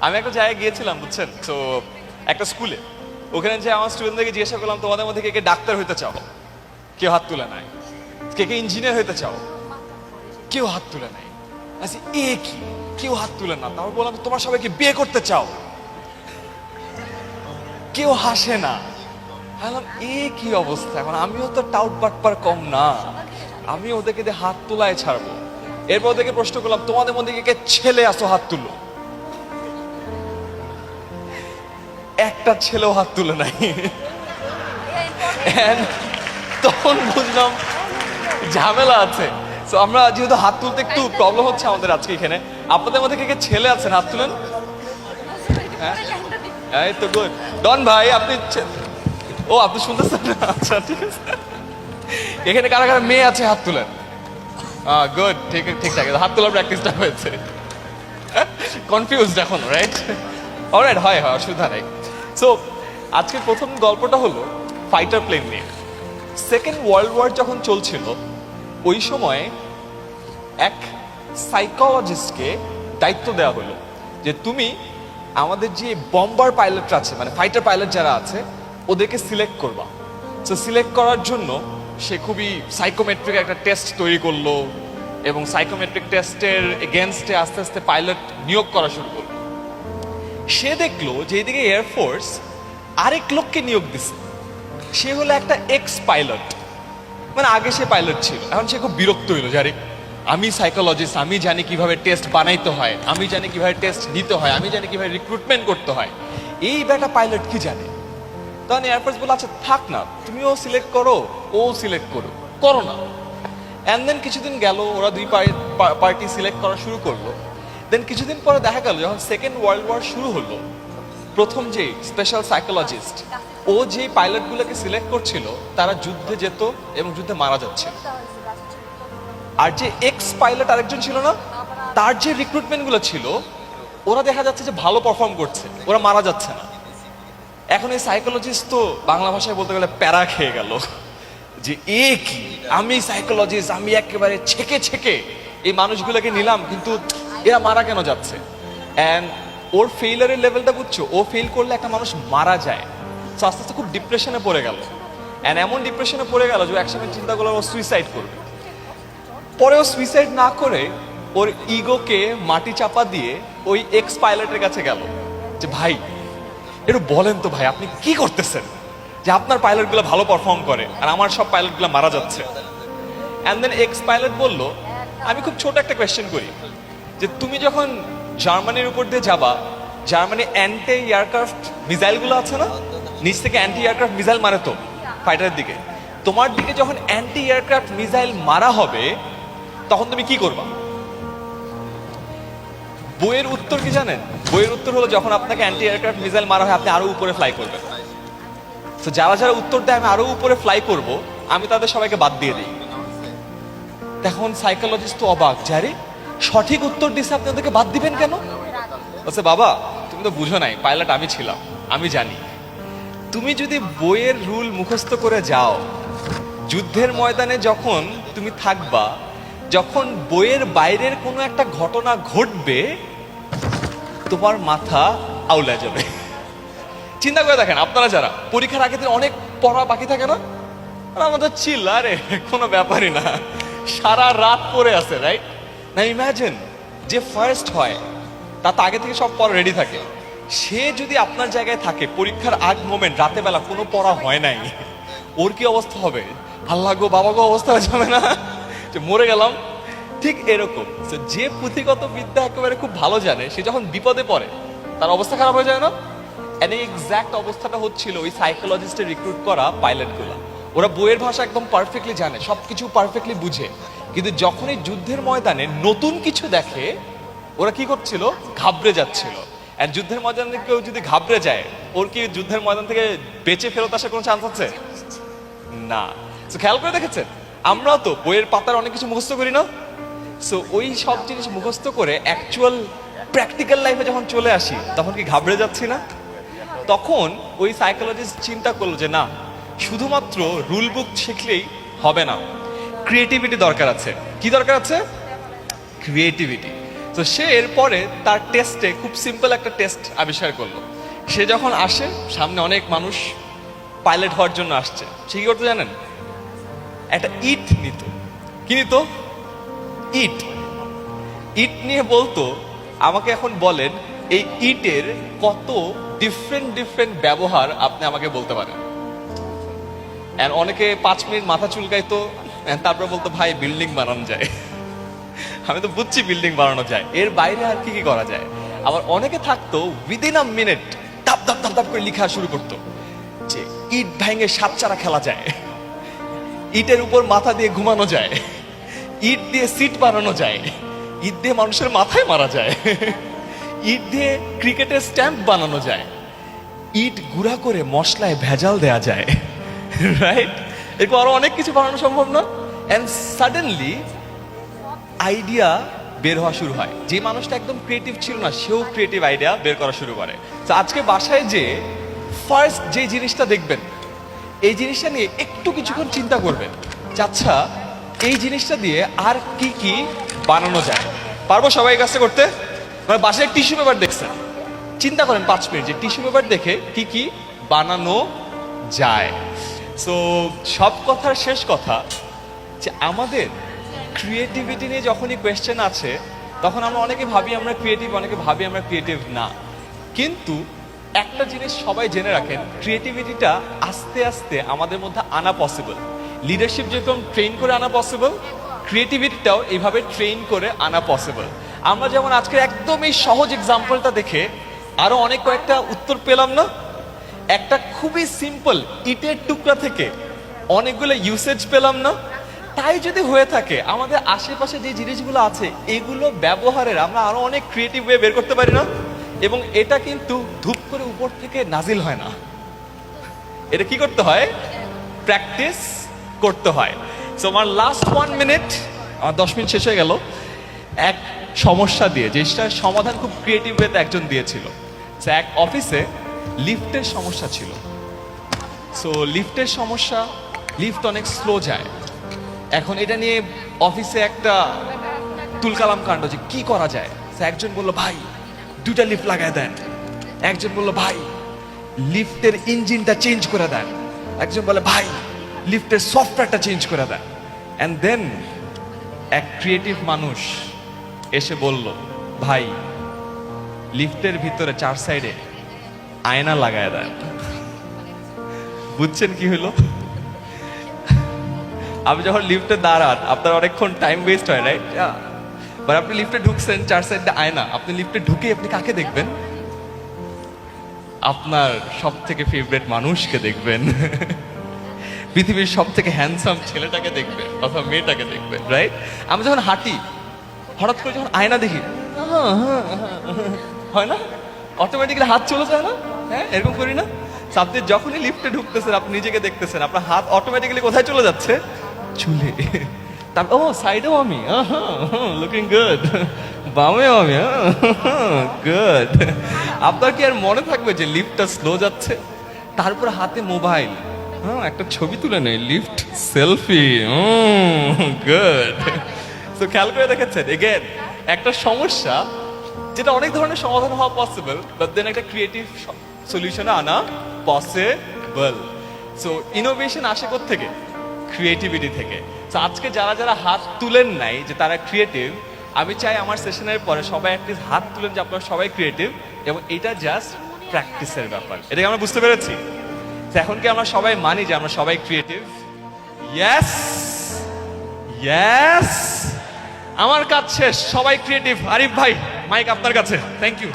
আমি একটা জায়গায় গিয়েছিলাম, বুঝছেন? তো একটা স্কুলে। ওখানে যে আমার স্টুডেন্টদেরকে জিজ্ঞাসা করলাম, তোমাদের মধ্যে কে কে ডাক্তার হইতে চাও? কেউ হাত তুলে নাই। কে কে ইঞ্জিনিয়ার হইতে চাও? কেউ হাত তুলে নাই। আচ্ছা এ কি? কেউ হাত তুলে না। তারপর বললাম, তোমার সবাইকে বিয়ে করতে চাও? কেউ হাসে না। ভাবলাম এ কি অবস্থা? এখন আমিও তো টাউট বাটপার কম না। আমি ওদেরকে দিয়ে হাত তোলায় ছাড়বো। এরপর ওদেরকে প্রশ্ন করলাম, তোমাদের মধ্যে কে কে ছেলে আসো হাত তুলো? একটা ছেলেও হাত তুলে নাই। তখন বুঝলাম ঝামেলা আছে। তো আমরা যেহেতু হাত তুলতে একটু প্রবলেম হচ্ছে আমাদের আজকে এখানে। আপনাদের মধ্যে কে কে ছেলে আছেন? হাত তুলেন। হ্যাঁ? তো গুড ডন ভাই, আপনি ও, আপনি শুনতেছেন আচ্ছা ঠিক আছে। এখানে কারা কারা মেয়ে আছে, হাত তুলেন। গুড ঠিক ঠিকঠাক হাত তোলার প্র্যাকটিসটা হয়েছে। কনফিউজড এখন রাইট অলরাইট হয় হয়, অসুবিধা নেই। সো আজকের প্রথম গল্পটা হলো ফাইটার প্লেন নিয়ে। সেকেন্ড ওয়ার্ল্ড ওয়ার যখন চলছিল, ওই সময়ে এক সাইকোলজিস্টকে দায়িত্ব দেওয়া হলো যে তুমি আমাদের যে বম্বার পাইলটরা আছে মানে ফাইটার পাইলট যারা আছে, ওদেরকে সিলেক্ট করবা। তো সিলেক্ট করার জন্য সে খুবই সাইকোমেট্রিক একটা টেস্ট তৈরি করল এবং সাইকোমেট্রিক টেস্টের এগেনস্টে আস্তে আস্তে পাইলট নিয়োগ করা শুরু করল। সে দেখল যে এদিকে এয়ারফোর্স আরেক লোককে নিয়োগ দিছে। সে হলো একটা এক্স পাইলট মানে আগে সে পাইলট ছিল। এখন সে খুব বিরক্ত হইল যারে আমি সাইকোলজিস্ট আমি জানি কীভাবে টেস্ট বানাইতে হয়, আমি জানি কীভাবে টেস্ট নিতে হয়, আমি জানি কীভাবে রিক্রুটমেন্ট করতে হয়। এই বেটা পাইলট কি জানে? তখন এয়ারফোর্স বলে আচ্ছা থাক না, তুমিও সিলেক্ট করো, ও সিলেক্ট করো করো না। অ্যান্ড দেন কিছুদিন গেল, ওরা দুই পার্টি সিলেক্ট করা শুরু করল। দেন কিছুদিন পরে দেখা গেল, যখন সেকেন্ড ওয়ার্ল্ড ওয়ার শুরু হলো, প্রথম যে স্পেশাল সাইকোলজিস্ট ও যে পাইলটগুলোকে সিলেক্ট করছিল, তারা যুদ্ধে যেত এবং যুদ্ধে মারা যাচ্ছিল। আর যে এক্স পাইলট আরেকজন ছিল না, তার যে রিক্রুটমেন্টগুলো ছিল, ওরা দেখা যাচ্ছে যে ভালো পারফর্ম করছে, ওরা মারা যাচ্ছে না। এখন এই সাইকোলজিস্ট তো বাংলা ভাষায় বলতে গেলে প্যারা খেয়ে গেল। যে এ কি? আমি সাইকোলজিস্ট আমি একেবারে ছেকে ছেকে এই মানুষগুলোকে নিলাম, কিন্তু এরা মারা কেন যাচ্ছে? অ্যান্ড ওর ফেইলারের লেভেলটা বুঝছ? ও ফেল করলে একটা মানুষ মারা যায়। তো আস্তে আস্তে খুব ডিপ্রেশনে পড়ে গেল। অ্যান্ড এমন ডিপ্রেশনে পড়ে গেল যে ও একসময় চিন্তা করল ও সুইসাইড করবে। পরে ও সুইসাইড না করে ওর ইগোকে মাটি চাপা দিয়ে ওই এক্স পাইলটের কাছে গেল। যে, ভাই, একটু বলেন তো ভাই, আপনি কি করতেছেন? যে, আপনার পাইলটগুলো ভালো পারফর্ম করে আর আমার সব পাইলটগুলো মারা যাচ্ছে। অ্যান্ড দেন এক্স পাইলট বলল, আমি খুব ছোট একটা কোয়েশ্চেন করি। যে তুমি যখন জার্মানির উপর দিয়ে যাবা জার্মানি অ্যান্টি এয়ারক্রাফট মিসাইলগুলো আছে না? নিচ থেকে অ্যান্টি এয়ারক্রাফট মিসাইল মারে তো ফাইটারের দিকে। তোমার দিকে যখন অ্যান্টি এয়ারক্রাফট মিসাইল মারা হবে, তখন তুমি কি করবা? বইয়ের উত্তর কি জানেন? বইয়ের উত্তর হলো যখন আপনাকে অ্যান্টি এয়ারক্রাফট মিসাইল মারা হয়, আপনি আরও উপরে ফ্লাই করবেন। তো যারা যারা উত্তর দেয়, আমি আরও উপরে ফ্লাই করব, আমি তাদের সবাইকে বাদ দিয়ে দিই। তখন সাইকোলজিস্ট তো অবাক যারে সঠিক উত্তর দিছে আপনি ওদেরকে বাদ দিবেন কেন? বলছে বাবা, তুমি তো বুঝো নাই, পাইলট আমি ছিলাম, আমি জানি। তুমি যদি বইয়ের রুল মুখস্থ করে যাও, যুদ্ধের ময়দানে যখন তুমি থাকবা, যখন বইয়ের বাইরের কোনো একটা ঘটনা ঘটবে, তোমার মাথা আউলা যাবে। চিন্তা করে দেখেন, আপনারা যারা, পরীক্ষার আগে অনেক পড়া বাকি থাকে না? আমাদের চিল আরে কোনো ব্যাপারই না। সারা রাত পড়ে আছে রাইট না ইম্যাজিন যে ফার্স্ট হয় তা তো আগে থেকে সব পড়া রেডি থাকে। সে যদি আপনার জায়গায় থাকে, পরীক্ষার আগ মোমেন্ট রাতে বেলা কোনো পড়া হয় নাই, ওর কি অবস্থা হবে? আল্লাহ গো, বাবা গো, অবস্থা হয়ে যাবে না? যে মরে গেলাম। ঠিক এরকম। যে পুঁথিগত বিদ্যা একেবারে খুব ভালো জানে, সে যখন বিপদে পড়ে, তার অবস্থা খারাপ হয়ে যায় না? এই অবস্থাটা হচ্ছিল ওই সাইকোলজিস্টের রিক্রুট করা পাইলটগুলা ওরা বইয়ের ভাষা একদম পারফেক্টলি জানে সব কিছু পারফেক্টলি বুঝে। কিন্তু যখন এই যুদ্ধের ময়দানে নতুন কিছু দেখে, ওরা কি করছিল? ঘাবড়ে যাচ্ছিল। আর যুদ্ধের ময়দানে কেউ যদি ঘাবড়ে যায়, ওর কি যুদ্ধের ময়দান থেকে বেঁচে ফেরত আসার কোনো চান্স আছে? না। তো খেয়াল করে দেখেছেন? আমরাও তো বইয়ের পাতার অনেক কিছু মুখস্থ করি না? সো ওই সব জিনিস মুখস্থ করে অ্যাকচুয়াল প্র্যাকটিক্যাল লাইফে যখন চলে আসি, তখন কি ঘাবড়ে যাচ্ছি না? তখন ওই সাইকোলজিস্ট চিন্তা করল যে, না শুধুমাত্র রুল বুক শিখলেই হবে না। ক্রিয়েটিভিটি দরকার আছে। কি দরকার আছে? ক্রিয়েটিভিটি তো সে এরপরে তার টেস্টে খুব সিম্পল একটা টেস্ট আবিষ্কার করল। সে যখন আসে, সামনে অনেক মানুষ পাইলট হওয়ার জন্য আসছে। সে কি করতে জানেন? একটা ইট নিত। কি নিত? ইট। ইট নিয়ে বলতো, আমাকে এখন বলেন, এই ইটের কত ডিফারেন্ট ডিফারেন্ট ব্যবহার আপনি আমাকে বলতে পারেন? And অনেকে পাঁচ মিনিট মাথা চুলকাইতো তারপর বলতো, ভাই বিল্ডিং বানানো যায়। আমি তো বুঝছি বিল্ডিং বানানো যায়। এর বাইরে আর কি কি করা যায়? আবার অনেকে থাকতো উইদিন আ মিনিট ধাপ ধাপ ধাপ ধাপ করে লেখা শুরু করতো, যে ইট ভেঙে সাত চারা খেলা যায়। ইটের উপর মাথা দিয়ে ঘুমানো যায়। ইট দিয়ে সিট বানানো যায়। ইট দিয়ে মানুষের মাথায় মারা যায়। ইট দিয়ে ক্রিকেটের স্ট্যাম্প বানানো যায়। ইট গুঁড়া করে মশলায় ভেজাল দেয়া যায়। রাইট এরকম আরও অনেক কিছু বানানো সম্ভব না। অ্যান্ড সাডেনলি আইডিয়া বের হওয়া শুরু হয়। যে মানুষটা একদম ক্রিয়েটিভ ছিল না, সেও ক্রিয়েটিভ আইডিয়া বের করা শুরু করে। তো আজকে বাসায় যে ফার্স্ট যে জিনিসটা দেখবেন, এই জিনিসটা নিয়ে একটু কিছুক্ষণ চিন্তা করবেন আচ্ছা এই জিনিসটা দিয়ে আর কি কি বানানো যায়? পারব সবাই কাজটা করতে? মানে বাসায় টিস্যু পেপার দেখছেন। চিন্তা করেন পাঁচ মিনিট যে টিস্যু পেপার দেখে কি কি বানানো যায়। সো সব কথার শেষ কথা, যে আমাদের ক্রিয়েটিভিটি নিয়ে যখনই কোয়েশ্চেন আছে, তখন আমরা অনেকে ভাবি আমরা ক্রিয়েটিভ অনেকে ভাবি আমরা ক্রিয়েটিভ না। কিন্তু একটা জিনিস সবাই জেনে রাখেন ক্রিয়েটিভিটিটা আস্তে আস্তে আমাদের মধ্যে আনা পসিবল লিডারশিপ যেরকম ট্রেন করে আনা পসিবল ক্রিয়েটিভিটিটাও এইভাবে ট্রেন করে আনা পসিবল আমরা যেমন আজকের একদম এই সহজ এক্সাম্পলটা দেখে আরও অনেক কয়েকটা উত্তর পেলাম না? একটা খুবই সিম্পল ইটের টুকরা থেকে অনেকগুলো ইউসেজ পেলাম না। তাই যদি হয়ে থাকে, আমাদের আশেপাশে যে জিনিসগুলো আছে, এগুলো ব্যবহারের আমরা আরও অনেক ক্রিয়েটিভ ওয়ে বের করতে পারি না। এবং এটা কিন্তু ধূপ করে উপর থেকে নাজিল হয় না। এটা কি করতে হয়? প্র্যাকটিস করতে হয়। সো আমার লাস্ট ওয়ান মিনিট আমার দশ মিনিট শেষ হয়ে গেল। এক সমস্যা দিয়ে যেটার সমাধান খুব ক্রিয়েটিভ ওয়েতে একজন দিয়েছিল। এক অফিসে লিফটের সমস্যা ছিল। সো লিফটের সমস্যা, লিফট অনেক স্লো যায়। এখন এটা নিয়ে অফিসে একটা তুলকালাম কাণ্ড যে কি করা যায়? একজন বলল, ভাই দুটা লিফট লাগায় দেন। একজন বলল, ভাই, লিফটের ইঞ্জিনটা চেঞ্জ করে দেন। একজন বলে, ভাই, লিফটের সফটওয়্যারটা চেঞ্জ করে দেন। অ্যান্ড দেন এক ক্রিয়েটিভ মানুষ এসে বলল, ভাই, লিফটের ভিতরে চার সাইডে আয়না লাগায় দেন বুঝছেন কি হলো? আপনি যখন লিফটে দাঁড়ান, আপনার অনেকক্ষণ টাইম ওয়েস্ট হয় রাইট বাট আপনি লিফটে ঢুকছেন, চার সাইডে আয়না। আপনি লিফটে ঢুকে আপনি কাকে দেখবেন? আপনার সব থেকে ফেভারিট মানুষকে দেখবেন। পৃথিবীর সব থেকে হ্যান্ডসাম ছেলেটাকে দেখবেন, অথবা মেয়েটাকে দেখবেন রাইট আমি যখন হাঁটি, হঠাৎ করে যখন আয়না দেখি, হয় না? অটোমেটিক্যালি হাত চলে যায় না? হ্যাঁ এরকম করি না। আপনি যখনই লিফটে ঢুকতেছেন, আপনি নিজেকে দেখতেছেন, আপনার হাত অটোমেটিক্যালি কোথায় চলে যাচ্ছে? চুলে। তার ও সাইডেও আমি। লুকিং গুড বামেও আমি গুড আপনার কি আর মনে থাকবে যে লিফটটা স্লো যাচ্ছে? তারপর হাতে মোবাইল হ্যাঁ একটা ছবি তুলে নেই লিফট সেলফি গুড তো খেয়াল করে দেখেছেন এগেন একটা সমস্যা, যেটা অনেক ধরনের সমাধান হওয়া পসিবল বাট দেন একটা ক্রিয়েটিভ সলিউশনে আনা পসিবল সো ইনোভেশন আসে থেকে ক্রিয়েটিভিটি থেকে। তো আজকে যারা যারা হাত তুলেন নাই যে তারা ক্রিয়েটিভ আমি চাই আমার সেশনের পরে সবাই অ্যাটলিস্ট হাত তুলেন যে আপনারা সবাই ক্রিয়েটিভ এবং এটা জাস্ট প্র্যাকটিসের ব্যাপার। এটাকে আমরা বুঝতে পেরেছি? তো এখন কি আমরা সবাই মানি যে আমরা সবাই ক্রিয়েটিভ ইয়েস ইয়াস আমার কাজ শেষ, সবাই ক্রিয়েটিভ আরিফ ভাই মাইক আপনার কাছে। Thank you